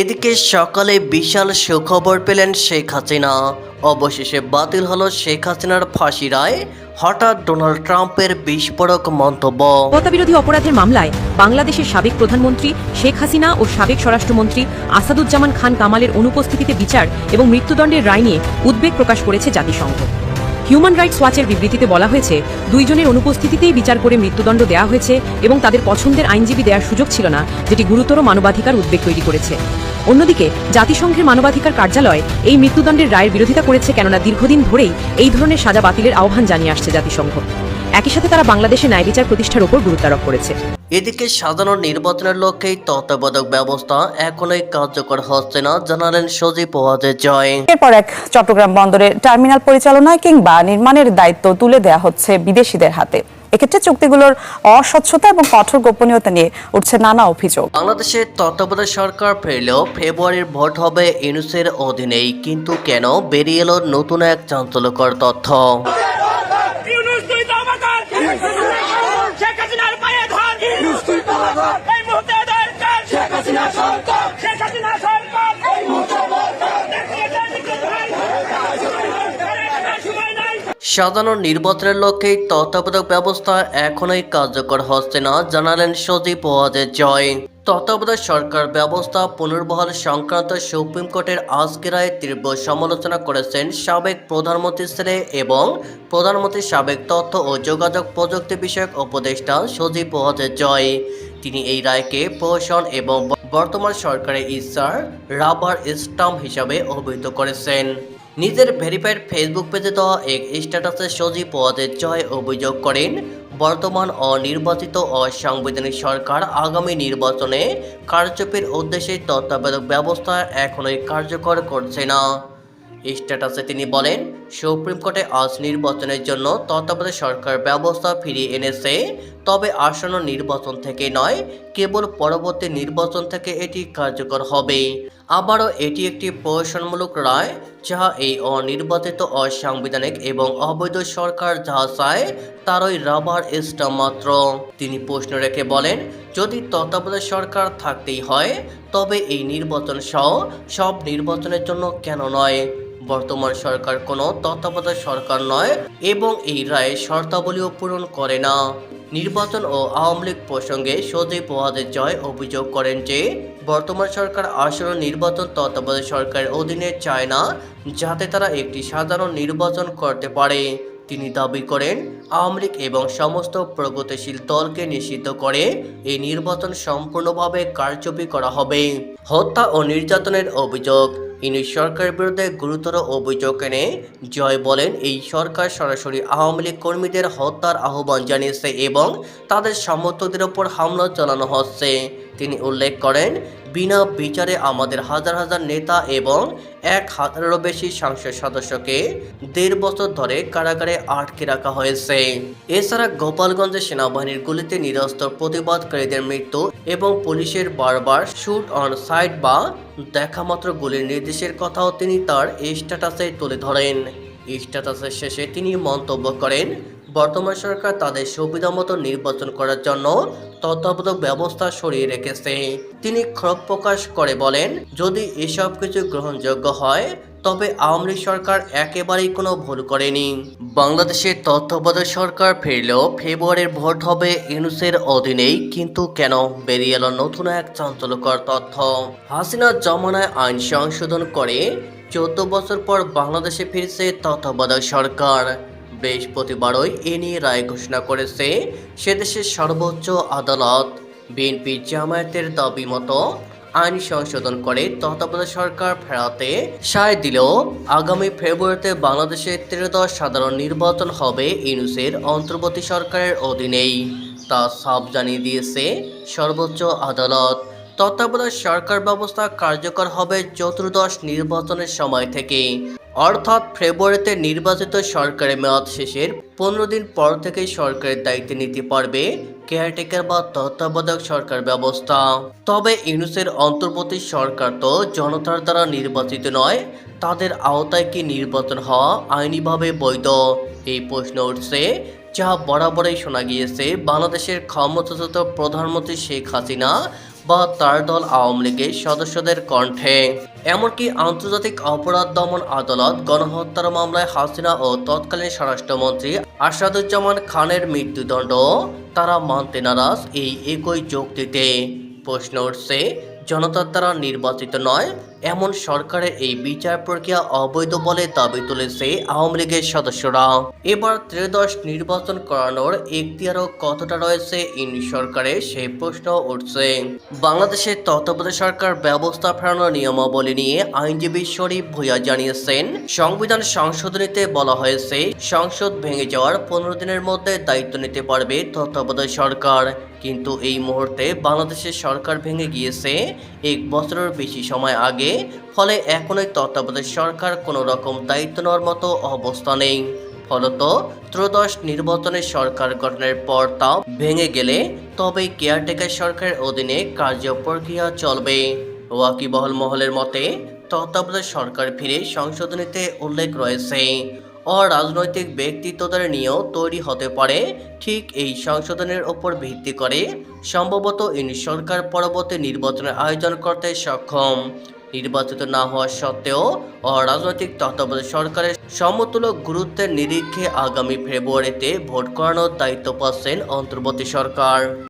এদিকে সকালে বিশাল সুখবর পেলেন শেখ হাসিনা। অবশেষে বাতিল হলো শেখ হাসিনার ফাঁসি রায়, হঠাৎ ডোনাল্ড ট্রাম্পের বিস্ফোরক মন্তব্য। মানবতাবিরোধী অপরাধের মামলায় বাংলাদেশের সাবেক প্রধানমন্ত্রী শেখ হাসিনা ও সাবেক স্বরাষ্ট্রমন্ত্রী আসাদুজ্জামান খান কামালের অনুপস্থিতিতে বিচার এবং মৃত্যুদণ্ডের রায় নিয়ে উদ্বেগ প্রকাশ করেছে জাতিসংঘ। হিউম্যান রাইটস ওয়াচের বিবৃতিতে বলা হয়েছে, দুইজনের অনুপস্থিতিতেই বিচার করে মৃত্যুদণ্ড দেওয়া হয়েছে এবং তাদের পছন্দের আইনজীবী দেওয়ার সুযোগ ছিল না, যেটি গুরুতর মানবাধিকার উদ্বেগ তৈরি করেছে। অন্যদিকে, জাতিসংঘের মানবাধিকার কার্যালয় এই মৃত্যুদণ্ডের রায়ের বিরোধিতা করেছে কেননা দীর্ঘদিন ধরেই এই ধরনের সাজা বাতিলের আহ্বান জানিয়ে আসছে জাতিসংঘ। একই সাথে তারা বাংলাদেশে ন্যায় বিচার প্রতিষ্ঠার উপর গুরুত্বারোপ করেছে। এদিকে সাধারণ নির্বাচনের লক্ষ্যেই তত্ত্বাবধায়ক ব্যবস্থা এখনই কার্যকর হচ্ছে না জানালেন সজীব ওয়াজের জয় এরপর এক চট্টগ্রাম বন্দরের টার্মিনাল পরিচালনায় কিংবা নির্মাণের দায়িত্ব তুলে দেওয়া হচ্ছে বিদেশিদের হাতে। এক্ষেত্রে চুক্তিগুলোর অস্বচ্ছতা এবং কঠোর গোপনীয়তা নিয়ে উঠছে নানা অভিযোগ। বাংলাদেশের তত্ত্বাবধায়ক সরকার ফিরলেও ফেব্রুয়ারির ভোট হবে অধীনেই কিন্তু কেন? বেরিয়ে এলো নতুন এক চাঞ্চল্যকর তথ্য। এই মুহূর্তে দরকার শেখ হাসিনা সরকার। শেখ হাসিনা সরকার। এই মুহূর্তে সাধারণ নির্বাচনের লক্ষ্যেই তত্ত্বাবধায়ক ব্যবস্থা এখনই কার্যকর হচ্ছে না জানালেন সজীব ওয়াজের জয়। তত্ত্বাবধায়ক সরকার ব্যবস্থা পুনর্বহাল সংক্রান্ত সুপ্রিম কোর্টের আজকের রায়ে তীব্র সমালোচনা করেছেন সাবেক প্রধানমন্ত্রী ছেলে এবং প্রধানমন্ত্রীর সাবেক তথ্য ও যোগাযোগ প্রযুক্তি বিষয়ক উপদেষ্টা সজীব ওয়াজের জয়। তিনি এই রায়কে প্রশাসন এবং বর্তমান সরকারের ইচ্ছার রাবার স্টাম্প হিসাবে অভিহিত করেছেন। নিজের ভেরিফাইড ফেসবুক পেজে দেওয়া এক স্ট্যাটাসে সজীব ওয়াজের জয় অভিযোগ করেন, বর্তমান অনির্বাচিত অসাংবিধানিক সরকার আগামী নির্বাচনে কারচুপির উদ্দেশ্যে তত্ত্বাবধায়ক ব্যবস্থা এখনই কার্যকর করছে না। স্ট্যাটাসে তিনি বলেন সুপ্রিম কোর্টে আজ নির্বাচনের জন্য তত্ত্বাবধায়ক সরকার ব্যবস্থা ফিরিয়ে এনেছে। তবে আসন্ন নির্বাচন থেকে নয়, কেবল পরবর্তী নির্বাচন থেকে এটি কার্যকর হবে। আবারও এটি একটি প্রহসনমূলক রায়, যাহা এই অনির্বাচিত অসাংবিধানিক এবং অবৈধ সরকার যাহা চায়, তারই রাবার স্টাম্প মাত্র। তিনি প্রশ্ন রেখে বলেন, যদি তত্ত্বাবধায়ক সরকার থাকতেই হয়, তবে এই নির্বাচন সহ সব নির্বাচনের জন্য কেন নয়? বর্তমান সরকার কোনো তত্ত্বাবধায়ক সরকার নয় এবং এই রায়ে শর্তাবলীও পূরণ করে না। নির্বাচন ও আওয়ামী লীগ প্রসঙ্গে সজীব ওয়াদের জয় অভিযোগ করেন যে, বর্তমান সরকার আসন্ন নির্বাচন তত্ত্বাবধায়ক সরকারের অধীনে চায় না, যাতে তারা একটি সাধারণ নির্বাচন করতে পারে। তিনি দাবি করেন, আওয়ামী লীগ এবং সমস্ত প্রগতিশীল দলকে নিষিদ্ধ করে এই নির্বাচন সম্পূর্ণভাবে কারচুপি করা হবে। হত্যা ও নির্যাতনের অভিযোগ। ইনি সরকারের বিরুদ্ধে গুরুতর অভিযোগ এনে জয় বলেন, এই সরকার সরাসরি আওয়ামী লীগ কর্মীদের হত্যার আহ্বান জানিয়েছে এবং তাদের সমর্থকদের ওপর হামলা চালানো হচ্ছে। তিনি উল্লেখ করেন, বিনা বিচারে আমাদের হাজার হাজার নেতা এবং এক হাজারেরও বেশি সংসদ সদস্যকে দেড় বছর ধরে কারাগারে আটকে রাখা হয়েছে। এছাড়া গোপালগঞ্জে সেনাবাহিনীর গুলিতে নিরস্ত্র প্রতিবাদকারীদের মৃত্যু এবং পুলিশের বারবার শুট অন সাইট বা দেখামাত্র গুলির নির্দেশের কথাও তিনি তার স্ট্যাটাসে তুলে ধরেন। স্ট্যাটাসের শেষে তিনি মন্তব্য করেন বর্তমান সরকার তাদের সুবিধা মতো নির্বাচন করার জন্য তত্ত্বাবধায়ক ব্যবস্থা সরিয়ে রেখেছে। তিনি ক্ষোভ প্রকাশ করে বলেন, যদি এসব কিছু গ্রহণযোগ্য হয়, তবে আওয়ামী লীগ সরকার একেবারেই কোনো ভুল করেনি। বাংলাদেশের তত্ত্বাবধায়ক সরকার ফিরলেও ফেব্রুয়ারির ভোট হবে ইউনুসের অধীনেই, কিন্তু কেন বেরিয়ে এলো নতুন এক চাঞ্চল্যকর তথ্য। হাসিনা জমানায় আইন সংশোধন করে চোদ্দ বছর পর বাংলাদেশে ফিরছে তত্ত্বাবধায়ক সরকার। বৃহস্পতিবারই এ নিয়ে রায় ঘোষণা করেছে সেদেশের সর্বোচ্চ আদালত। বিএনপি জামায়াতের দাবি মতো আইন সংশোধন করে তত্ত্বাবধায়ক সরকার ফেরাতে সায় দিলেও আগামী ফেব্রুয়ারিতে বাংলাদেশে ত্রিদশ সাধারণ নির্বাচন হবে ইউনুসের অন্তর্বর্তী সরকারের অধীনেই। তা সাফ জানিয়ে দিয়েছে সর্বোচ্চ আদালত। তত্ত্বাবধায়ক সরকার ব্যবস্থা কার্যকর হবে চতুর্দশ নির্বাচনের সময় থেকে। অর্থাৎ ফেব্রুয়ারিতে নির্বাচিত সরকারের মেয়াদ শেষের পনেরো দিন পর থেকেই সরকারের দায়িত্ব নিতে পারবে কেয়ারটেকার বা তত্ত্বাবধায়ক সরকার ব্যবস্থা। তবে ইউনুসের অন্তর্বর্তী সরকার তো জনতার দ্বারা নির্বাচিত নয়, তাদের আওতায় কি নির্বাচন হওয়া আইনিভাবে বৈধ? এই প্রশ্ন উঠছে, যা বরাবরই শোনা গিয়েছে বাংলাদেশের ক্ষমতাচ্যুত প্রধানমন্ত্রী শেখ হাসিনা বা তার দল আওয়ামী লীগের সদস্যদের কণ্ঠে। এমনকি আন্তর্জাতিক অপরাধ দমন আদালত, গণহত্যার মামলায় হাসিনা ও তৎকালীন স্বরাষ্ট্রমন্ত্রী আসাদুজ্জামান খানের মৃত্যুদণ্ড। তারা মানতে নারাজ এই একই যুক্তিতে। প্রশ্ন উঠছে, জনতার দ্বারা নির্বাচিত নয় এমন সরকারের এই বিচার প্রক্রিয়া অবৈধ বলে দাবি তুলেছে আওয়ামী লীগের সদস্যরা। এবার ত্রয়োদশ নির্বাচন করানোর এখতিয়ারও কতটা রয়েছে ইন সরকারের সেই প্রশ্ন উঠছে। বাংলাদেশের তত্ত্বাবধায়ক সরকার ব্যবস্থা ফেরানোর নিয়মাবলী নিয়ে আইনজীবী শরীফ ভূঁইয়া জানিয়েছেন, সংবিধান সংশোধনীতে বলা হয়েছে, সংসদ ভেঙে যাওয়ার পনেরো দিনের মধ্যে দায়িত্ব নিতে পারবে তত্ত্বাবধায়ক সরকার। কিন্তু এই মুহূর্তে বাংলাদেশের সরকার ভেঙে গিয়েছে এক বছরের বেশি সময় আগে, ফলে এখনই তত্ত্বাবধায়ক সরকার কোনো রকম দায়িত্ব নেওয়ার মতো অবস্থা নেই। ফলত ত্রয়োদশ নির্বাচনে সরকার গঠনের পর তাও ভেঙে গেলে তবে কেয়ারটেকার সরকারের অধীনে কার্য প্রক্রিয়া চলবে। ওয়াকিবহল মহলের মতে, তত্ত্বাবধায়ক সরকার ফিরে সংশোধনীতে উল্লেখ রয়েছে। অরাজনৈতিক ব্যক্তিত্বদের নিয়েও তৈরি হতে পারে। ঠিক এই সংশোধনের ওপর ভিত্তি করে সম্ভবত ইন সরকার পরবর্তী নির্বাচনের আয়োজন করতে সক্ষম। নির্বাচিত না হওয়া সত্ত্বেও অরাজনৈতিক তত্ত্বাবধায়ক সরকারের সমতুল্য গুরুত্বের নিরীক্ষে আগামী ফেব্রুয়ারিতে ভোট করানোর দায়িত্ব পাচ্ছেন অন্তর্বর্তী সরকার।